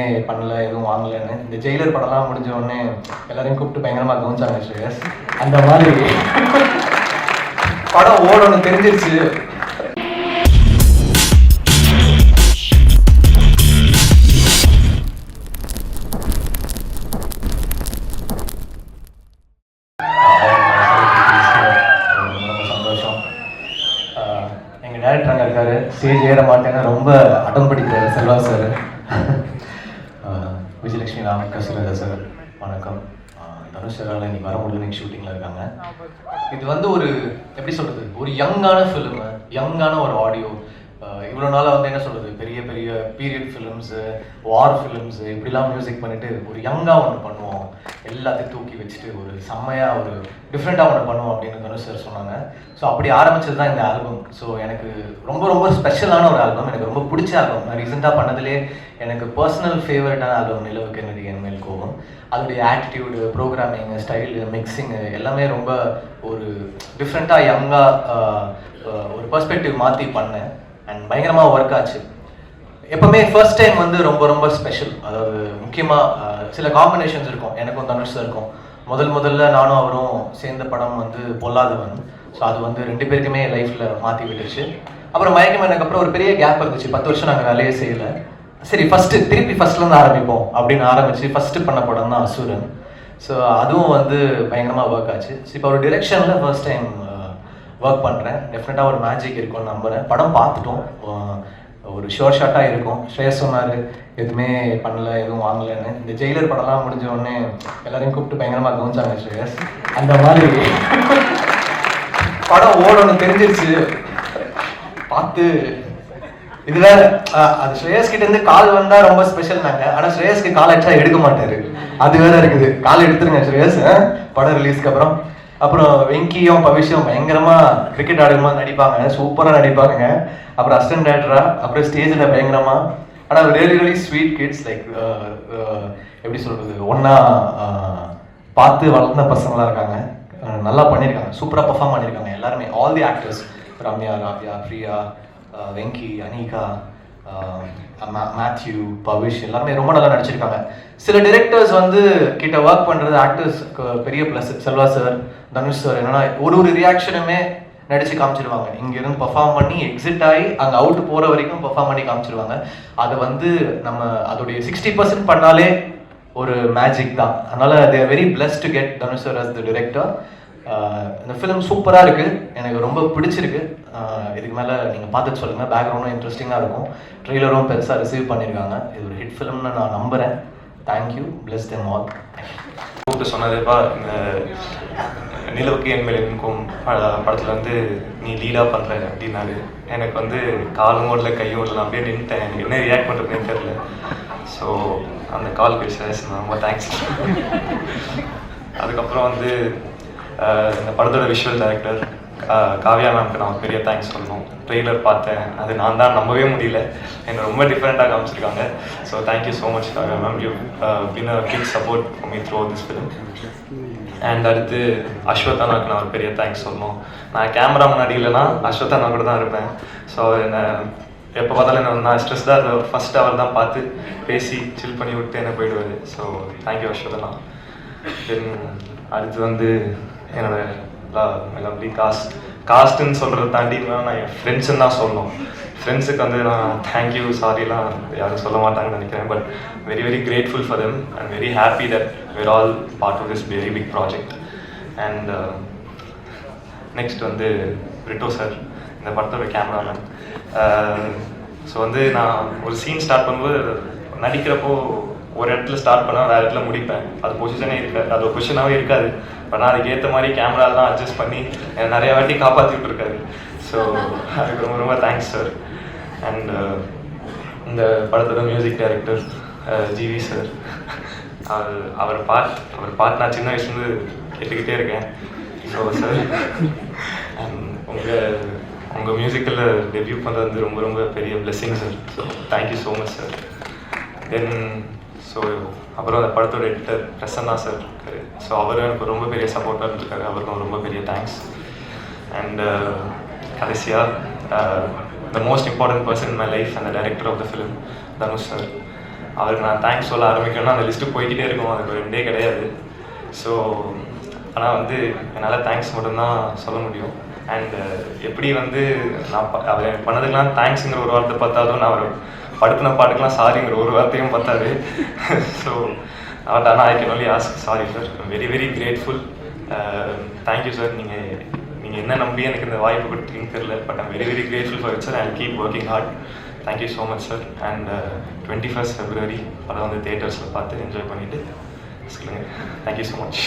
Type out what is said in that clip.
பண்ணல எதுவும் வாங்கலன்னு. இந்த ஜெயிலர் படம்லாம் முடிஞ்ச உடனே எல்லாரையும் கூப்பிட்டு பயங்கரமா கவனிச்சாங்க ஸ்ரேயஸ். அந்த மாதிரி படம் ஓடணும் தெரிஞ்சிருச்சு. ரொம்ப சந்தோஷம் எங்க டேரக்டர் அங்கே இருக்காரு. ஸ்டேஜ் ஏற மாட்டேன்னு ரொம்ப அடம் பிடிக்கிறாரு செல்வா சார். விஜயலட்சுமி ராம் கசுரதா சார் வணக்கம். தனுஷ் சாரால் இன்னைக்கு வர முடியல ஷூட்டிங்கில் இருக்காங்க. இது வந்து ஒரு எப்படி சொல்றது? ஒரு யங்கான ஃபிலிம் யங்கான ஒரு ஆடியோ இவ்வளோ நாளாக வந்து என்ன சொல்கிறது பெரிய பெரிய பீரியட் ஃபிலிம்ஸு வார் ஃபிலிம்ஸு இப்படிலாம் மியூசிக் பண்ணிட்டு ஒரு யங்காக ஒன்று பண்ணுவோம். எல்லாத்தையும் தூக்கி வச்சுட்டு ஒரு செம்மையாக ஒரு டிஃப்ரெண்ட்டாக ஒன்று பண்ணுவோம் அப்படின்னு தனுஷ் சார் சொன்னாங்க. ஸோ அப்படி ஆரம்பிச்சது தான் இந்த ஆல்பம் ஸோ எனக்கு ரொம்ப ரொம்ப ஸ்பெஷலான ஒரு ஆல்பம் எனக்கு ரொம்ப பிடிச்ச ஆல்பம் நான் ரீசெண்டாக பண்ணதுலேயே எனக்கு பர்சனல் ஃபேவரட்டான ஆல்பம் நிலவுக்கு என்னது என் மேல் கோபம். அதோடைய ஆட்டிடியூடு ப்ரோக்ராமிங் ஸ்டைலு மிக்சிங்கு எல்லாமே ரொம்ப ஒரு டிஃப்ரெண்ட்டாக யங்காக ஒரு பர்ஸ்பெக்டிவ் மாற்றி பண்ணேன். அண்ட் பயங்கரமாக ஒர்க் ஆச்சு. எப்பவுமே ஃபர்ஸ்ட் டைம் வந்து ரொம்ப ரொம்ப ஸ்பெஷல் அதாவது முக்கியமாக சில காம்பினேஷன்ஸ் இருக்கும். எனக்கும் தனுஷ் இருக்கும் முதல் முதல்ல நானும் அவரும் சேர்ந்த படம் வந்து பொல்லாதவன். ஸோ அது வந்து ரெண்டு பேருக்குமே லைஃப்பில் மாற்றி விட்டுருச்சு. அப்புறம் மயக்கம் எனக்கப்புறம் ஒரு பெரிய கேப் இருந்துச்சு. பத்து வருஷம் நாங்கள் வேலையே செய்யலை. சரி ஃபஸ்ட்டு திருப்பி ஃபஸ்ட்லேருந்து ஆரம்பிப்போம் அப்படின்னு ஆரம்பிச்சு ஃபஸ்ட்டு பண்ண படம் தான் அசுரன். ஸோ அதுவும் வந்து பயங்கரமாக ஒர்க் ஆச்சு. ஸோ இப்போ ஒரு டிரெக்ஷனில் ஃபர்ஸ்ட் டைம் ஒர்க் பண்ணுறேன் டெஃபினட்டாக ஒரு மேஜிக் இருக்கும்னு நம்புகிறேன் படம் பார்த்துட்டோம். ஒரு ஷோர் ஷாட்டாக இருக்கும். ஸ்ரேயஸ் சொன்னார் எதுவுமே பண்ணல எதுவும் வாங்கலைன்னு. இந்த ஜெயிலர் படம்லாம் முடிஞ்ச உடனே எல்லாரையும் கூப்பிட்டு பயங்கரமாக கவனிச்சாங்க ஸ்ரேயஸ். அந்த மாதிரி படம் ஓடணும் தெரிஞ்சிருச்சு. பார்த்து இதுல அது ஸ்ரேயஸ் கிட்ட இருந்து கால் வந்தா ரொம்ப ஸ்பெஷல் நாங்க. ஆனா ஸ்ரேயஸ்க்கு கால் அடிச்சா எடுக்க மாட்டாரு. அது வேற இருக்குது. கால் எடுத்துருங்க ஸ்ரேயஸ் படம் ரிலீஸ்க்கு அப்புறம். அப்புறம் வெங்கியும் பவிஷும் பயங்கரமா கிரிக்கெட் ஆடுமா நடிப்பாங்க. சூப்பரா நடிப்பாங்க. அப்புறம் அசிஸ்டன்ட் டேரக்டரா அப்புறம் ஸ்டேஜில் பயங்கரமா. ஆனால் really really sweet kids like எப்படி சொல்றது? ஒன்னா uh, பார்த்து வளர்ந்த பசங்களாக இருக்காங்க. நல்லா பண்ணியிருக்காங்க. சூப்பராக பர்ஃபார்ம் பண்ணியிருக்காங்க எல்லாருமே. All the actors Ramya Ravya Priya Venky Anika Matthew Pavish எல்லாருமே ரொம்ப நல்லா நடிச்சிருக்காங்க. சில டிரெக்டர்ஸ் வந்து கிட்ட ஒர்க் பண்றது ஆக்டர்ஸ்க்கு பெரிய plus Selva sir Dhanush sir என்னன்னா ஒரு ஒரு ரியாக்ஷனுமே நடிச்சு காமிச்சிருவாங்க. இங்க இருந்து பண்ணி எக்ஸிட் ஆகி அங்க அவுட் போற வரைக்கும் பர்ஃபார்ம் பண்ணி காமிச்சிருவாங்க. அது வந்து நம்ம அதோடைய சிக்ஸ்டி பர்சன்ட் பண்ணாலே ஒரு மேஜிக் தான். அதனால they're very bless to get Dhanush sir as the director இந்த ஃபிலிம் சூப்பராக இருக்குது எனக்கு ரொம்ப பிடிச்சிருக்கு. இதுக்கு மேலே நீங்கள் பார்த்துட்டு சொல்லுங்கள் பேக்ரவுண்டும் இன்ட்ரெஸ்டிங்காக இருக்கும். ட்ரெய்லரும் பெருசாக ரிசீவ் பண்ணியிருக்காங்க இது ஒரு ஹிட் ஃபிலிம்னு நான் நம்புகிறேன் தேங்க்யூ பிளஸ் தெம் ஆல் கூப்பிட்டு சொன்னதுப்பா இந்த நிலவுக்கு என் மேல் இருக்கும் பட- வந்து நீ லீடாக பண்ணுற அப்படின்னாரு. எனக்கு வந்து காலும் ஓடல கையும் ஓடல அப்படியே நின்றுட்டேன் எனக்கு என்ன ரியாக்ட் பண்ணுறதுன்னு தெரில ஸோ அந்த கால் பேசுகிறேன் ரொம்ப தேங்க்ஸ் அதுக்கப்புறம் வந்து இந்த படத்தோட விஷுவல் டைரக்டர் காவ்யா மேம்க்கு நான் பெரிய தேங்க்ஸ் சொல்லணும். ட்ரெய்லர் பார்த்தேன். அது நான் தான் நம்பவே முடியல. என்னை ரொம்ப டிஃப்ரெண்ட்டாக காமிச்சிருக்காங்க. So thank you so much Kavya ma'am you been a big support me through this film and அடுத்து அஸ்வத்தானாக்கு நான் ஒரு பெரிய தேங்க்ஸ் சொல்லணும். நான் கேமரா முன்னாடி இல்லைனா அஸ்வத்தானா கூட தான் இருப்பேன். ஸோ என்னை எப்போ பார்த்தாலும் என்ன நான் ஸ்ட்ரெஸ் தான் அதை ஃபஸ்ட் அவர் தான் பார்த்து பேசி சில் பண்ணி விட்டு என்ன போயிடுவார். ஸோ தேங்க்யூ அஸ்வத்தனா தென் அடுத்து வந்து என்னோட லவ்லி காஸ்ட் காஸ்ட்டுன்னு சொல்கிறத தாண்டி நான் என் ஃப்ரெண்ட்ஸுன்னு தான் சொல்லணும். ஃப்ரெண்ட்ஸுக்கு வந்து நான் தேங்க்யூ சாரிலாம் யாரும் சொல்ல மாட்டாங்கன்னு நினைக்கிறேன். But very very grateful for them and very happy that we're all part of this very big project and next வந்து ரிட்டோ சார் இந்த படத்தோட கேமராமேன் ஸோ uh, வந்து நான் ஒரு சீன் ஸ்டார்ட் பண்ணும்போது நடிக்கிறப்போ ஒரு இடத்துல ஸ்டார்ட் பண்ணால் வேறு இடத்துல முடிப்பேன். அது பொசிஷனே இருக்காது. அது பொசிஷனாகவே இருக்காது. பட் நான் அதுக்கேற்ற மாதிரி கேமராலாம் அட்ஜஸ்ட் பண்ணி என்னை நிறைய வாட்டி காப்பாற்றிட்டு இருக்காரு. ஸோ அதுக்கு ரொம்ப ரொம்ப தேங்க்ஸ் சார் அண்ட் இந்த படத்தோட மியூசிக் டைரக்டர் ஜிவி சார் அவர் அவர் பாட் அவர் பாட் நான் சின்ன வயசுலேருந்து கேட்டுக்கிட்டே இருக்கேன். ஸோ சார் உங்கள் உங்கள் மியூசிக்கில் டெபியூ பண்ணுறது வந்து ரொம்ப ரொம்ப பெரிய blessing sir so thank you so much sir then so அப்புறம் அந்த படத்தோட எடிட்டர் பிரசன்னா சார் இருக்காரு. ஸோ அவரும் எனக்கு ரொம்ப பெரிய சப்போர்ட்டாக இருக்காரு அவருக்கும் ரொம்ப பெரிய தேங்க்ஸ் அண்ட் கடைசியாக the most important person in my life அந்த director of the film Dhanush sir அவருக்கு நான் தேங்க்ஸ் சொல்ல ஆரம்பிக்கணும்னா அந்த லிஸ்ட்டு போய்கிட்டே இருக்கும். அதுக்கு ஒரு ரெண்டே கிடையாது. ஸோ ஆனால் வந்து என்னால் தேங்க்ஸ் மட்டும்தான் சொல்ல முடியும். அண்ட் uh, எப்படி வந்து நான் ப- அவர் எனக்கு பண்ணதுக்கெலாம் தேங்க்ஸுங்கிற ஒரு வார்த்தை பார்த்தாலும் நான் அவர் படுத்தின பாட்டுக்கெலாம் சாரிங்கிற ஒரு வார்த்தையும் பார்த்தாரு ஸோ பட் ஆனால் I can only ask sorry sir very very grateful thank you sir நீங்கள் நீங்கள் என்ன நம்பி எனக்கு இந்த வாய்ப்பு கொடுத்தீங்கன்னு தெரியல but I'm very very grateful for it sir I keep working hard thank you so much sir and twenty first February படம் வந்து தேட்டர்ஸில் பார்த்து என்ஜாய் பண்ணிவிட்டு சொல்லுங்கள் தேங்க்யூ ஸோ மச்